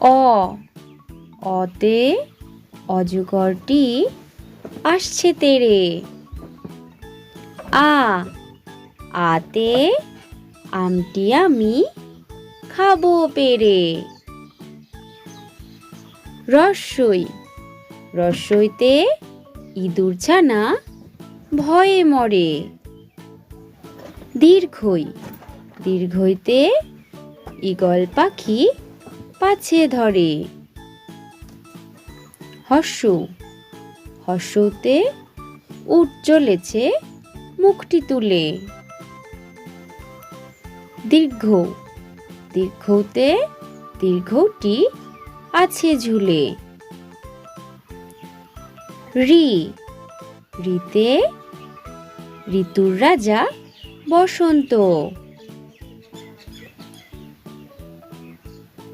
অ। অতে অজগরটি আসছে তেরে আ। আতে আমটি আমি খাব পেরে রসই। রসইতে ইঁদুর ছানা ভয়ে মরে। দীর্ঘই। দীর্ঘইতে ঈগল পাখি পাছে ধরে। হর্ষ, হর্ষতে উঠ চলেছে মুখটি তুলে। দীর্ঘ, দীর্ঘতে দীর্ঘটি আছে ঝুলে। রি, রিতে, ঋতুর রাজা বসন্ত।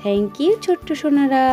থ্যাংক ইউ ছোট্ট সোনারা।